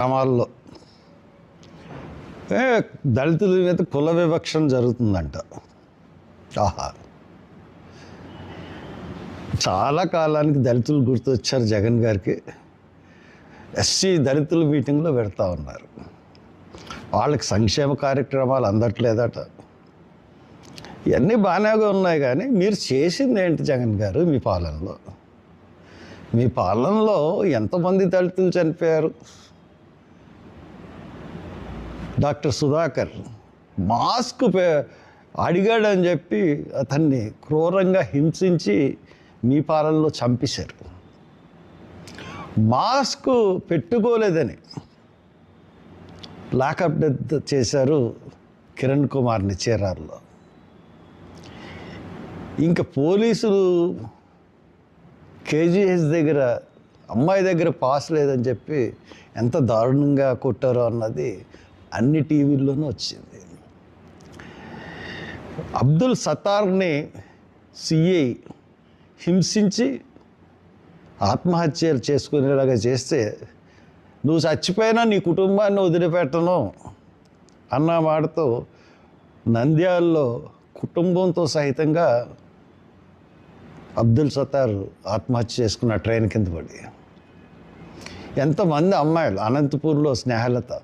గ్రామాల్లో ఏ, దళితుల మీద కుల వివక్షణ జరుగుతుందంట. ఆహా. చాలా కాలానికి దళితులు గుర్తొచ్చారు జగన్ గారికి. ఎస్సీ దళితుల మీటింగ్లో పెడతా ఉన్నారు. వాళ్ళకి సంక్షేమ కార్యక్రమాలు అందట్లేదట. ఇవన్నీ బాగానే ఉన్నాయి కానీ మీరు చేసింది ఏంటి జగన్ గారు మీ పాలనలో? మీ పాలనలో ఎంతమంది దళితులు చనిపోయారు? డాక్టర్ సుధాకర్ మాస్క్ అడిగాడని చెప్పి అతన్ని క్రూరంగా హింసించి మీ పాలనలో చంపేశారు. మాస్క్ పెట్టుకోలేదని లాకప్ డెత్ చేశారు కిరణ్ కుమార్ని చీరార్లో ఇంకా పోలీసులు కేజీహెచ్ దగ్గర అమ్మాయి దగ్గర పాస్ లేదని చెప్పి ఎంత దారుణంగా కొట్టారో అన్నది అన్ని టీవీల్లోనూ వచ్చింది. అబ్దుల్ సతార్ని సిఐ హింసించి ఆత్మహత్యలు చేసుకునేలాగా చేస్తే నువ్వు చచ్చిపోయినా నీ కుటుంబాన్ని వదిలిపెట్టను అన్న మాటతో నంద్యాలలో కుటుంబంతో సహితంగా అబ్దుల్ సత్తార్ ఆత్మహత్య చేసుకున్న ట్రైన్ కింద పడి. ఎంతమంది అమ్మాయిలు అనంతపూర్లో స్నేహలత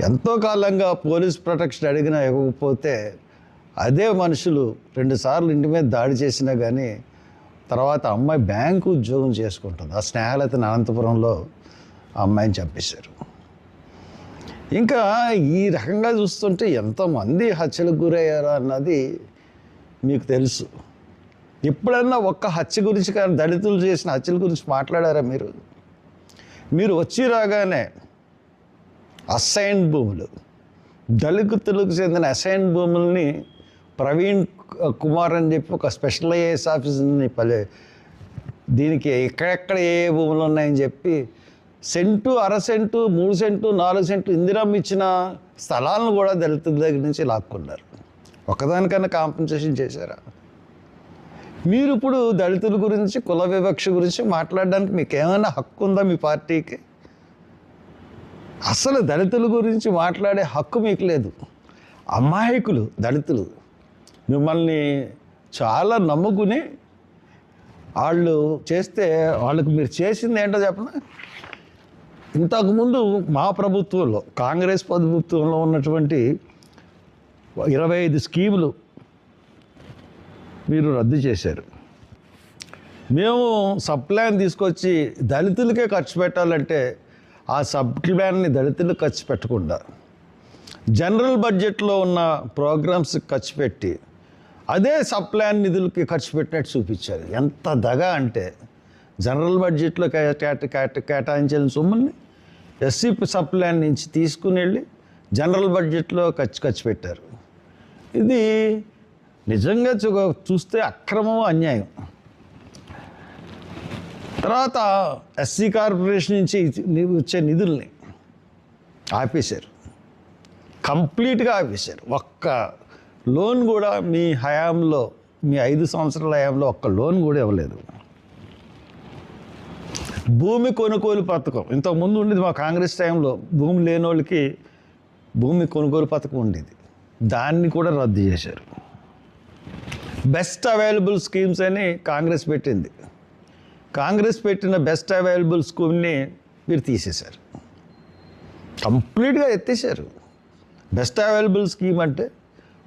ఎంతో కాలంగా పోలీస్ ప్రొటెక్షన్ అడిగినా ఇవ్వకపోతే అదే మనుషులు రెండుసార్లు ఇంటి మీద దాడి చేసినా కానీ తర్వాత అమ్మాయి బ్యాంకు ఉద్యోగం చేసుకుంటుంది. ఆ స్నేహలతని అనంతపురంలో ఆ అమ్మాయిని చంపేశారు. ఇంకా ఈ రకంగా చూస్తుంటే ఎంతమంది హత్యలకు గురయ్యారా అన్నది మీకు తెలుసు. ఎప్పుడన్నా ఒక్క హత్య గురించి కానీ దళితులు చేసిన హత్యల గురించి మాట్లాడారా మీరు? మీరు వచ్చి రాగానే అసైన్ భూములు. దళితులకు చెందిన అసైన్ భూముల్ని ప్రవీణ్ కుమార్ అని చెప్పి ఒక స్పెషల్ ఐఏఎస్ ఆఫీసర్ని పలే దీనికి ఎక్కడెక్కడ ఏ ఏ భూములు ఉన్నాయని చెప్పి సెంటు అర సెంటు మూడు సెంటు నాలుగు సెంటు ఇందిరామ్ ఇచ్చిన స్థలాలను కూడా దళితుల దగ్గర నుంచి లాక్కున్నారు. ఒకదానికన్నా కాంపెన్సేషన్ చేశారా? మీరు ఇప్పుడు దళితుల గురించి కుల వివక్ష గురించి మాట్లాడడానికి మీకు ఏమైనా హక్కు ఉందా మీ పార్టీకి? అసలు దళితుల గురించి మాట్లాడే హక్కు మీకు లేదు. అమాయకులు దళితులు. మిమ్మల్ని చాలా నమ్ముకుని వాళ్ళు చేస్తే వాళ్ళకి మీరు చేసింది ఏంటో చెప్పనా? ఇంతకుముందు మా ప్రభుత్వంలో కాంగ్రెస్ ప్రభుత్వంలో ఉన్నటువంటి ఇరవై ఐదు స్కీములు మీరు రద్దు చేశారు. మేము సప్లాన్ తీసుకొచ్చి దళితులకే ఖర్చు పెట్టాలంటే ఆ సబ్ దళితులు ఖర్చు పెట్టకుండా జనరల్ బడ్జెట్లో ఉన్న ప్రోగ్రామ్స్ ఖర్చు పెట్టి అదే సబ్ నిధులకి ఖర్చు పెట్టినట్టు చూపించారు. ఎంత దగ అంటే జనరల్ బడ్జెట్లో కేట కేట కేటాయించిన సొమ్ముల్ని ఎస్సీ సబ్ నుంచి తీసుకుని వెళ్ళి జనరల్ బడ్జెట్లో ఖర్చు ఖర్చు పెట్టారు. ఇది నిజంగా చూ- చూస్తే అక్రమం అన్యాయం. తర్వాత ఎస్సీ కార్పొరేషన్ నుంచి వచ్చే నిధుల్ని ఆపేశారు. కంప్లీట్గా ఆపేశారు. ఒక్క లోన్ కూడా మీ హయాంలో మీ ఐదు సంవత్సరాల హయాంలో ఒక్క లోన్ కూడా ఇవ్వలేదు. భూమి కొనుగోలు పథకం. ఇంతకుముందు ఉండేది మా కాంగ్రెస్ టైంలో భూమి లేని వాళ్ళకి భూమి కొనుగోలు పథకం ఉండేది. దాన్ని కూడా రద్దు చేశారు. బెస్ట్ అవైలబుల్ స్కీమ్స్ అని కాంగ్రెస్ పెట్టింది. కాంగ్రెస్ పెట్టిన బెస్ట్ అవైలబుల్ స్కీమ్ని మీరు తీసేశారు. కంప్లీట్గా ఎత్తేసారు బెస్ట్ అవైలబుల్ స్కీమ్ అంటే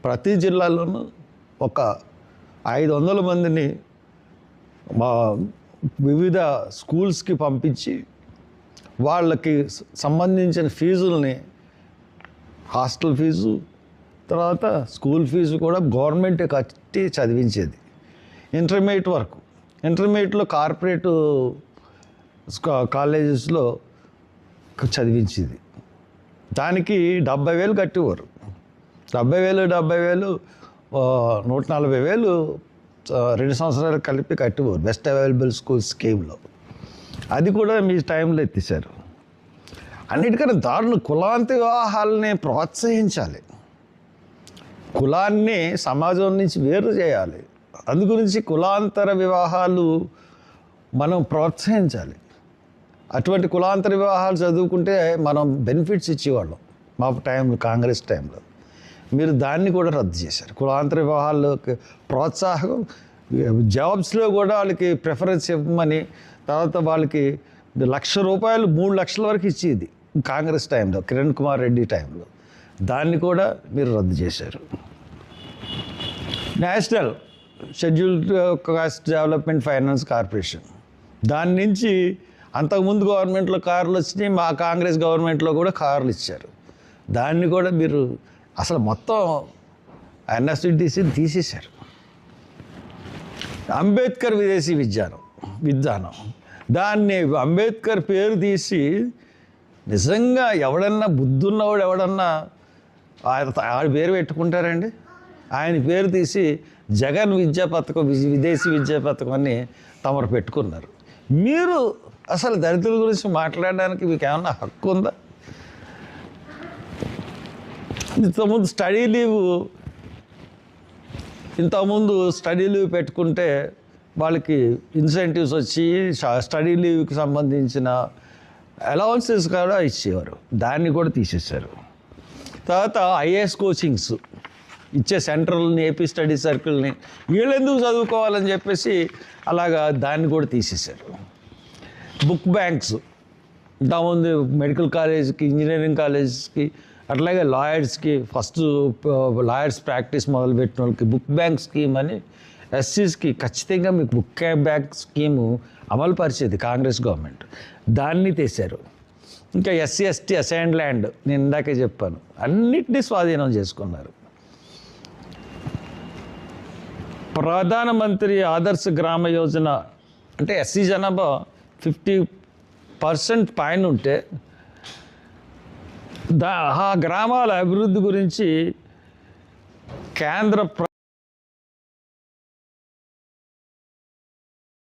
ప్రతి జిల్లాలోనూ ఒక ఐదు వందల మందిని మా వివిధ స్కూల్స్కి పంపించి వాళ్ళకి సంబంధించిన ఫీజుల్ని హాస్టల్ ఫీజు తర్వాత స్కూల్ ఫీజు కూడా గవర్నమెంటే కట్టి చదివించేది. ఇంటర్మీడియట్ వరకు. ఇంటర్మీడియట్లో కార్పొరేట్ స్కా- కాలేజెస్లో చదివించేది. దానికి డెబ్బై వేలు కట్టేవారు. డెబ్బై వేలు డెబ్బై వేలు నూట నలభై వేలు రెండు సంవత్సరాలు కలిపి కట్టేవారు బెస్ట్ అవైలబుల్ స్కూల్ స్కీమ్లో. అది కూడా మీ టైంలో ఎత్తేసారు అన్నిటికన్నా దారుణ కులాంత వివాహాలని ప్రోత్సహించాలి. కులాన్ని సమాజం నుంచి వేరు చేయాలి. అందు గురించి కులాంతర వివాహాలు మనం ప్రోత్సహించాలి. అటువంటి కులాంతర వివాహాలు చదువుకుంటే మనం బెనిఫిట్స్ ఇచ్చేవాళ్ళం. మా టైంలో కాంగ్రెస్ టైంలో. మీరు దాన్ని కూడా రద్దు చేశారు. కులాంతర వివాహాల్లోకి ప్రోత్సాహం జాబ్స్లో కూడా వాళ్ళకి ప్రిఫరెన్స్ ఇవ్వమని తర్వాత వాళ్ళకి లక్ష రూపాయలు మూడు లక్షల వరకు ఇచ్చేది కాంగ్రెస్ టైంలో కిరణ్ కుమార్ రెడ్డి టైంలో. దాన్ని కూడా మీరు రద్దు చేశారు. National scheduled caste development finance corporation దాని నుంచి అంతకుముందు గవర్నమెంట్లో కార్లు వచ్చినాయి మా కాంగ్రెస్ గవర్నమెంట్లో కూడా కార్లు ఇచ్చారు. దాన్ని కూడా మీరు అసలు మొత్తం ఎన్ఎస్డిసి తీసేశారు. అంబేద్కర్ విదేశీ విజ్ఞానం విధానం దాన్ని అంబేద్కర్ పేరు తీసి నిజంగా ఎవడన్నా బుద్ధున్నవాడు ఎవడన్నా ఆయన ఆడ పేరు పెట్టుకుంటారండి? ఆయన పేరు తీసి జగన్ విద్యా పథకం విదేశీ విద్యా పథకం అని తమరు పెట్టుకున్నారు. మీరు అసలు దళితుల గురించి మాట్లాడడానికి మీకు ఏమన్నా హక్కు ఉందా? ఇంతకుముందు స్టడీ లీవ్ ఇంతకుముందు స్టడీ లీవ్ పెట్టుకుంటే వాళ్ళకి ఇన్సెంటివ్స్ వచ్చి స్టడీ లీవ్కి సంబంధించిన అలవన్సెస్ కూడా ఇచ్చేవారు. దాన్ని కూడా తీసేశారు. తర్వాత ఐఏఎస్ కోచింగ్స్. ఇచ్చే సెంట్రల్ని ఏపీ స్టడీ సర్కిల్ని వీళ్ళు ఎందుకు చదువుకోవాలని చెప్పేసి అలాగా దాన్ని కూడా తీసేశారు. బుక్ బ్యాంక్స్ ఇంతకుముందు మెడికల్ కాలేజ్కి ఇంజనీరింగ్ కాలేజ్కి అట్లాగే లాయర్స్కి ఫస్ట్ లాయర్స్ ప్రాక్టీస్ మొదలుపెట్టిన వాళ్ళకి బుక్ బ్యాంక్ స్కీమ్ అని ఎస్సీస్కి ఖచ్చితంగా మీకు బుక్ బ్యాంక్ స్కీము అమలు పరిచేది కాంగ్రెస్ గవర్నమెంట్. దాన్ని తీశారు. ఇంకా ఎస్సీ ఎస్టీ అసైన్ ల్యాండ్ నేను ఇందాకే చెప్పాను. అన్నిటినీ స్వాధీనం చేసుకున్నారు. ప్రధానమంత్రి ఆదర్శ గ్రామ యోజన అంటే ఎస్సీ జనాభా ఫిఫ్టీ పర్సెంట్ పైన ఉంటే దా ఆ గ్రామాల అభివృద్ధి గురించి కేంద్ర ప్ర